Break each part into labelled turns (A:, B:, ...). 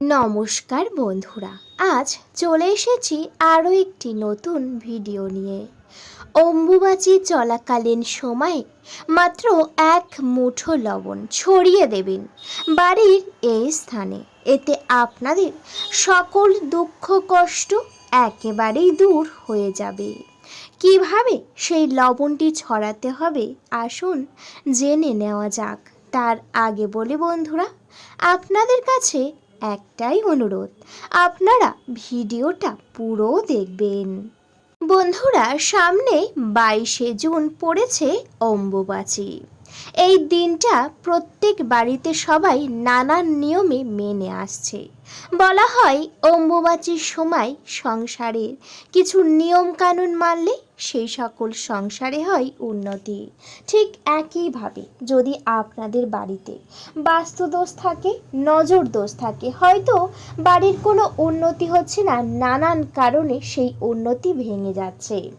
A: নমস্কার বন্ধুরা, আজ চলে এসেছি আরও একটি নতুন ভিডিও নিয়ে। অম্বুবাচি চলাকালীন সময়ে মাত্র এক মুঠো লবণ ছড়িয়ে দেবেন বাড়ির এই স্থানে। এতে আপনাদের সকল দুঃখ, কষ্ট একেবারেই দূর হয়ে যাবে। কীভাবে সেই লবণটি ছড়াতে হবে আসুন জেনে নেওয়া যাক। তার আগে বলি বন্ধুরা, আপনাদের কাছে একটাই অনুরোধ, আপনারা ভিডিওটা পুরো দেখবেন। বন্ধুরা, সামনে বাইশে জুন পড়েছে অম্বুবাচী। এই দিনটা প্রত্যেক বাড়িতে সবাই নানান নিয়মে মেনে আসছে। বলা হয়, অম্বুবাচীর সময় সংসারের কিছু নিয়ম কানুন মানলে সেই সকল সংসারে হয় উন্নতি। ঠিক একইভাবে যদি আপনাদের বাড়িতে বাস্তুদোষ থাকে নজর দোষ থাকে, হয়তো বাড়ির কোনো উন্নতি হচ্ছে না, নানান কারণে সেই উন্নতি ভেঙে যাচ্ছে।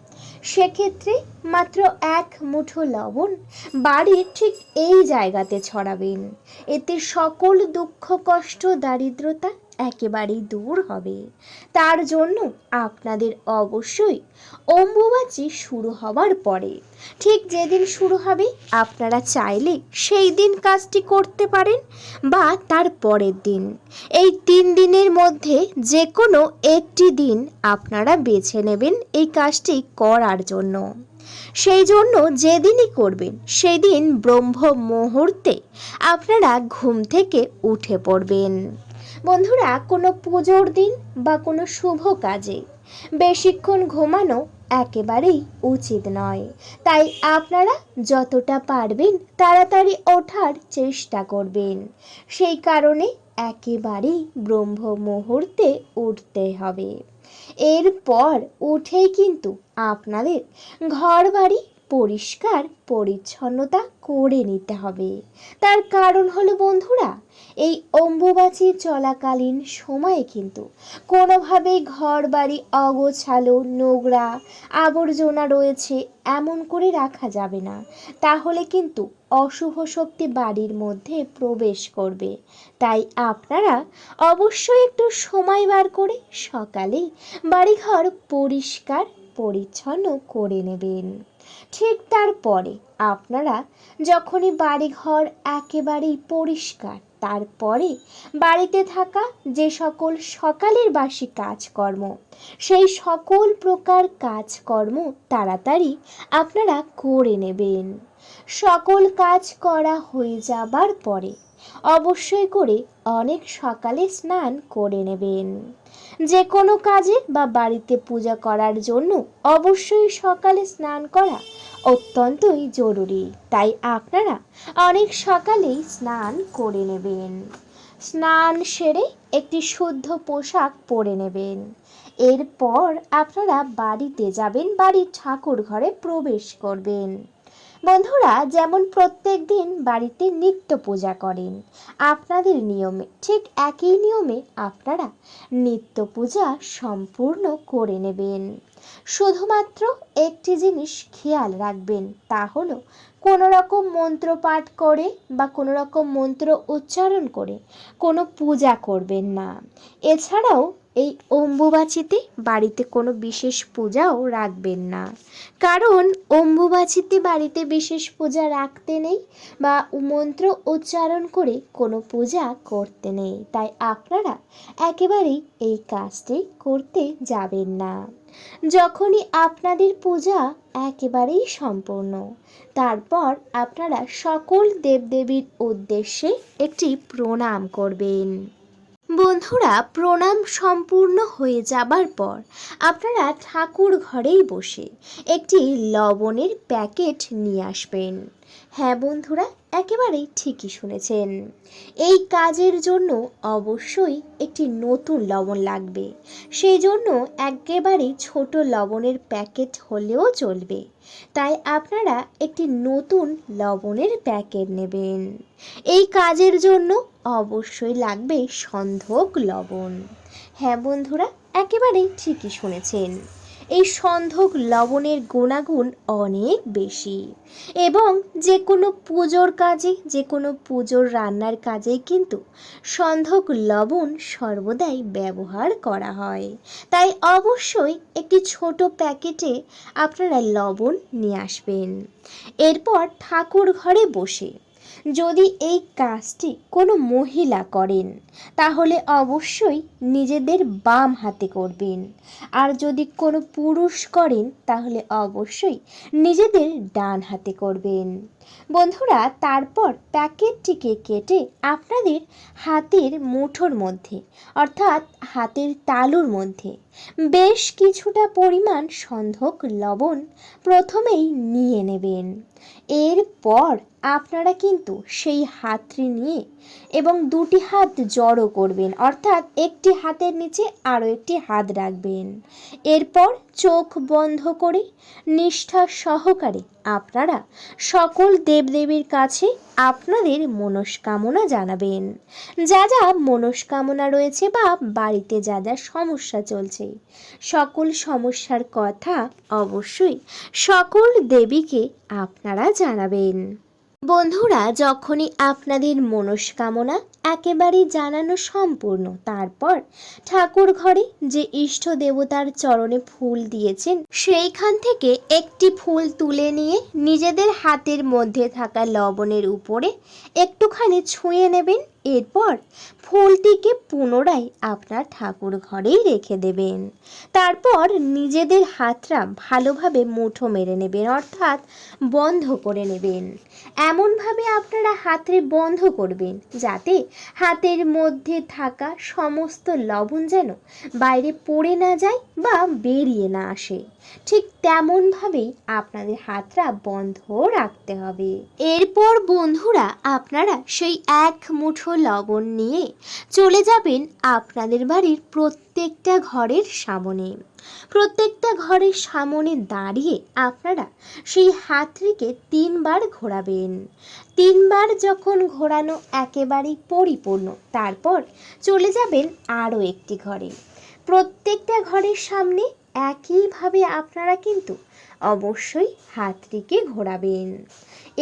A: সেক্ষেত্রে মাত্র এক মুঠো লবণ বাড়ির ঠিক এই জায়গাতে ছড়াবেন। এতে সকল দুঃখ, কষ্ট, দারিদ্রতা একেবারেই দূর হবে। তার জন্য আপনাদের অবশ্যই অম্বুবাচী শুরু হওয়ার পরে, ঠিক যেদিন শুরু হবে, আপনারা চাইলে সেই দিন কাজটি করতে পারেন বা তার পরের দিন। এই তিন দিনের মধ্যে যে কোনো একটি দিন আপনারা বেছে নেবেন এই কাজটি করার জন্য। সেই জন্য যেদিনই করবেন, সেদিন ব্রহ্ম মুহূর্তে আপনারা ঘুম থেকে উঠে পড়বেন। বন্ধুরা, কোনো পুজোর দিন বা কোনো শুভ কাজে বেশিক্ষণ ঘুমানো একেবারেই উচিত নয়। তাই আপনারা যতটা পারবেন তাড়াতাড়ি ওঠার চেষ্টা করবেন। সেই কারণে একেবারেই ব্রহ্ম মুহূর্তে উঠতে হবে। এরপর উঠেই কিন্তু আপনাদের ঘর বাড়ি পরিষ্কার পরিচ্ছন্নতা করে নিতে হবে। তার কারণ হলো বন্ধুরা, এই অম্বুবাচী চলাকালীন সময়ে কিন্তু কোনোভাবেই ঘর বাড়ি অগোছালো, নোংরা আবর্জনা রয়েছে এমন করে রাখা যাবে না। তাহলে কিন্তু অশুভ শক্তি বাড়ির মধ্যে প্রবেশ করবে। তাই আপনারা অবশ্যই একটু সময় বার করে সকালে বাড়িঘর পরিষ্কার পরিচ্ছন্ন করে নেবেন। ঠিক তারপরে আপনারা যখনই বাড়িঘর একেবারেই পরিষ্কার, তারপরে বাড়িতে থাকা যে সকল সকালের বাসি কাজকর্ম, সেই সকল প্রকার কাজকর্ম তাড়াতাড়ি আপনারা করে নেবেন। সকল কাজ করা হয়ে যাবার পরে অবশ্যই করে অনেক সকালে স্নান করে নেবেন। যে কোনো কাজে বা বাড়িতে পূজা করার জন্য অবশ্যই সকালে স্নান করা অত্যন্তই জরুরি। তাই আপনারা অনেক সকালেই স্নান করে নেবেন। স্নান সেরে একটি শুদ্ধ পোশাক পরে নেবেন। এরপর আপনারা বাড়িতে যাবেন, বাড়ির ঠাকুর ঘরে প্রবেশ করবেন। বন্ধুরা, যেমন প্রত্যেক দিন বাড়িতে নিত্য পূজা করেন। আপনাদের নিয়মে, ঠিক একই নিয়মে আপনারা নিত্য পূজা সম্পূর্ণ করে নেবেন। শুধুমাত্র একটি জিনিস খেয়াল রাখবেন, তা হলো কোনো রকম মন্ত্র পাঠ করে বা কোনো রকম মন্ত্র উচ্চারণ করে কোনো পূজা করবেন না। এছাড়াও এই অম্বুবাচিতে বাড়িতে কোনো বিশেষ পূজাও রাখবেন না। কারণ অম্বুবাচিতে বাড়িতে বিশেষ পূজা রাখতে নেই বা মন্ত্র উচ্চারণ করে কোনো পূজা করতে নেই। তাই আপনারা একেবারেই এই কাজটি করতে যাবেন না। যখনই আপনাদের পূজা একেবারেই সম্পূর্ণ, তারপর আপনারা সকল দেবদেবীর উদ্দেশ্যে একটি প্রণাম করবেন। বন্ধুরা, প্রণাম সম্পূর্ণ হয়ে যাবার পর আপনারা ঠাকুর ঘরেই বসে একটি লবণের প্যাকেট নিয়ে আসবেন। হ্যাঁ বন্ধুরা একেবারেই ঠিকই শুনেছেন। এই কাজের জন্য অবশ্যই একটি নতুন লবণ লাগবে। সেই জন্য একেবারেই ছোট লবণের প্যাকেট হলেও চলবে। তাই আপনারা একটি নতুন লবণের প্যাকেট নেবেন। এই কাজের জন্য অবশ্যই লাগবে সন্ধক লবণ। হ্যাঁ বন্ধুরা, একেবারেই ঠিকই শুনেছেন। এই সন্ধক লবণের গুণাগুণ অনেক বেশি। এবং যে কোনো পুজোর কাজে যে কোনো পুজোর রান্নার কাজেই কিন্তু সন্ধক লবণ সর্বদাই ব্যবহার করা হয়। তাই অবশ্যই একটি ছোট প্যাকেটে আপনারা লবণ নিয়ে আসবেন। এরপর ঠাকুর ঘরে বসে যদি এই কাজটি কোনো মহিলা করেন, তাহলে অবশ্যই নিজেদের বাম হাতে করবেন। আর যদি কোনো পুরুষ করেন, তাহলে অবশ্যই নিজেদের ডান হাতে করবেন। বন্ধুরা, তারপর প্যাকেটটিকে কেটে আপনাদের হাতের মুঠোর মধ্যে, অর্থাৎ হাতের তালুর মধ্যে বেশ কিছুটা পরিমাণ সন্ধক লবণ প্রথমেই নিয়ে নেবেন। এরপর আপনারা কিন্তু সেই হাতটি নিয়ে এবং দুটি হাত জড়ো করবেন, অর্থাৎ একটি হাতের নিচে আরও একটি হাত রাখবেন। এরপর চোখ বন্ধ করে নিষ্ঠা সহকারে আপনারা সকল দেবদেবীর কাছে আপনাদের মনস্কামনা জানাবেন। যা যা মনস্কামনা রয়েছে বা বাড়িতে যা যা সমস্যা চলছে, সকল সমস্যার কথা অবশ্যই সকল দেবীকে আপনারা জানাবেন। বন্ধুরা, যখনই আপনাদের মনস্কামনা একেবারেই জানানো সম্পূর্ণ। তারপর ঠাকুর ঘরে যে ইষ্ট দেবতার চরণে ফুল দিয়েছেন, সেইখান থেকে একটি ফুল তুলে নিয়ে নিজেদের হাতের মধ্যে থাকা লবণের উপরে একটুখানি ছুঁয়ে নেবেন। এরপর ফুলটিকে পুনরায় আপনার ঠাকুর ঘরেই রেখে দেবেন। তারপর নিজেদের হাতটা ভালোভাবে মুঠো মেরে নেবেন, অর্থাৎ বন্ধ করে নেবেন। এমনভাবে আপনারা হাতে বন্ধ করবেন, যাতে হাতের মধ্যে থাকা সমস্ত লবণ যেন বাইরে পড়ে না যায় বা বেরিয়ে না আসে। ঠিক তেমনভাবেই আপনাদের হাতটা বন্ধ রাখতে হবে। এরপর বন্ধুরা, আপনারা সেই এক মুঠো লবণ নিয়ে চলে যাবেন আপনাদের বাড়ির প্রত্যেকটা ঘরের সামনে। প্রত্যেকটা ঘরের সামনে দাঁড়িয়ে আপনারা সেই হাতটিকে তিনবার ঘোরাবেন। তিনবার যখন ঘোরানো একেবারেই পরিপূর্ণ, তারপর চলে যাবেন আরও একটি ঘরে। প্রত্যেকটা ঘরের সামনে একইভাবে আপনারা কিন্তু অবশ্যই হাতটিকে ঘোরাবেন।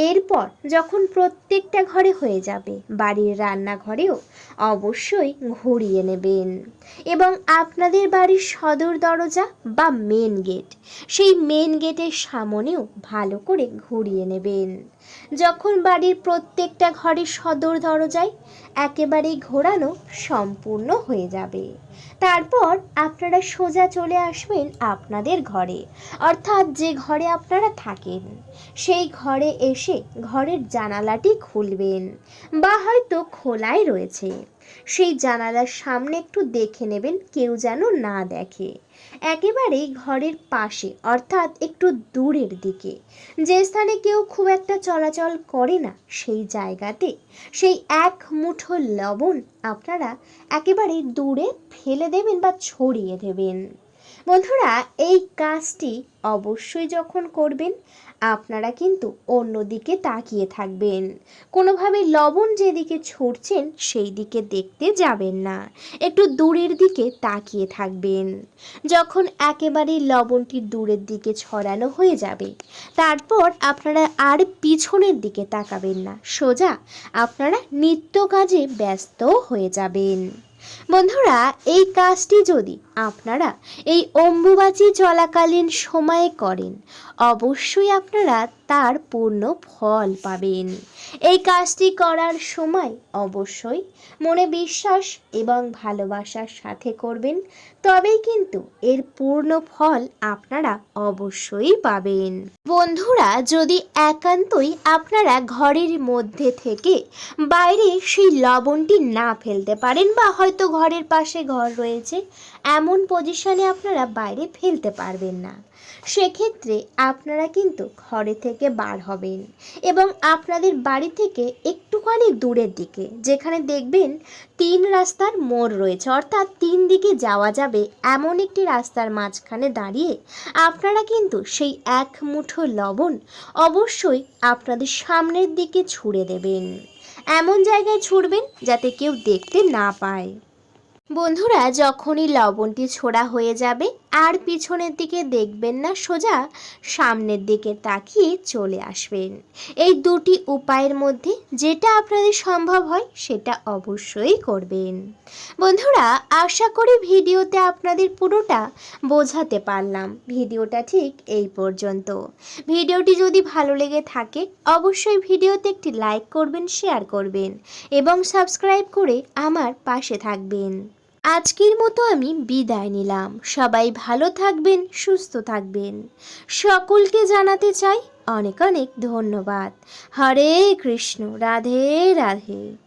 A: এরপর যখন প্রত্যেকটা ঘরে হয়ে যাবে, বাড়ির রান্নাঘরেও অবশ্যই ঘুরিয়ে নেবেন এবং আপনাদের বাড়ির সদর দরজা বা মেন গেট সেই মেন গেটের সামনেও ভালো করে ঘুরিয়ে নেবেন। যখন বাড়ির প্রত্যেকটা ঘরের সদর দরজায় একেবারেই ঘোরানো সম্পূর্ণ হয়ে যাবে। তারপর আপনারা সোজা চলে আসবেন আপনাদের ঘরে। অর্থাৎ যে ঘরে আপনারা থাকেন, সেই ঘরে এসে ঘরের জানালাটি খুলবেন বা হয়তো খোলাই রয়েছে। সেই জানালার সামনে একটু দেখে নেবেন কেউ যেন না দেখে। একেবারেই ঘরের পাশে, অর্থাৎ একটু দূরের দিকে। যে স্থানে কেউ খুব একটা চলাচল করে না, সেই জায়গাতে। সেই এক মুঠো লবণ আপনারা একেবারে দূরে ফেলে দেবেন বা ছড়িয়ে দেবেন। বন্ধুরা, এই কাজটি অবশ্যই যখন করবেন, আপনারা কিন্তু অন্যদিকে তাকিয়ে থাকবেন। কোনোভাবে লবণ যেদিকে ছুটছেন সেই দিকে দেখতে যাবেন না। একটু দূরের দিকে তাকিয়ে থাকবেন। যখন একেবারে লবণটি দূরের দিকে ছড়ানো হয়ে যাবে, তারপর আপনারা আর পিছনের দিকে তাকাবেন না। সোজা আপনারা নিত্য কাজে ব্যস্ত হয়ে যাবেন। বন্ধুরা, এই কাজটি যদি আপনারা এই অম্বুবাচী চলাকালীন সময়ে করেন, অবশ্যই আপনারা তার পূর্ণ ফল পাবেন। এই কাজটি করার সময় অবশ্যই মনে বিশ্বাস এবং ভালোবাসার সাথে করবেন। তবেই কিন্তু এর পূর্ণ ফল আপনারা অবশ্যই পাবেন। বন্ধুরা, যদি একান্তই আপনারা ঘরের মধ্যে থেকে বাইরে সেই লবণটি না ফেলতে পারেন বা হয়তো ঘরের পাশে ঘর রয়েছে, এমন পজিশনে আপনারা বাইরে ফেলতে পারবেন না। সেক্ষেত্রে আপনারা কিন্তু ঘরে থেকে বার হবেন এবং আপনাদের বাড়ি থেকে একটুখানি দূরের দিকে, যেখানে দেখবেন তিন রাস্তার মোড় রয়েছে। অর্থাৎ তিন দিকে যাওয়া যাবে এমন একটি রাস্তার মাঝখানে দাঁড়িয়ে আপনারা কিন্তু সেই এক মুঠো লবণ অবশ্যই আপনাদের সামনের দিকে ছুঁড়ে দেবেন। এমন জায়গায় ছুঁড়বেন যাতে কেউ দেখতে না পায়। বন্ধুরা, যখনই লবণটি ছোড়া হয়ে যাবে, আর পিছনের দিকে দেখবেন না, সোজা সামনের দিকে তাকিয়ে চলে আসবেন। এই দুটি উপায়ের মধ্যে যেটা আপনাদের সম্ভব হয়, সেটা অবশ্যই করবেন। বন্ধুরা, আশা করি ভিডিওতে আপনাদের পুরোটা বোঝাতে পারলাম। ভিডিওটা ঠিক এই পর্যন্ত। ভিডিওটি যদি ভালো লেগে থাকে, অবশ্যই ভিডিওতে একটি লাইক করবেন, শেয়ার করবেন এবং সাবস্ক্রাইব করে আমার পাশে থাকবেন। আজকের মতো আমি বিদায় নিলাম। সবাই ভালো থাকবেন, সুস্থ থাকবেন। সকলকে জানাতে চাই অনেক অনেক ধন্যবাদ। হরে কৃষ্ণ, রাধে রাধে।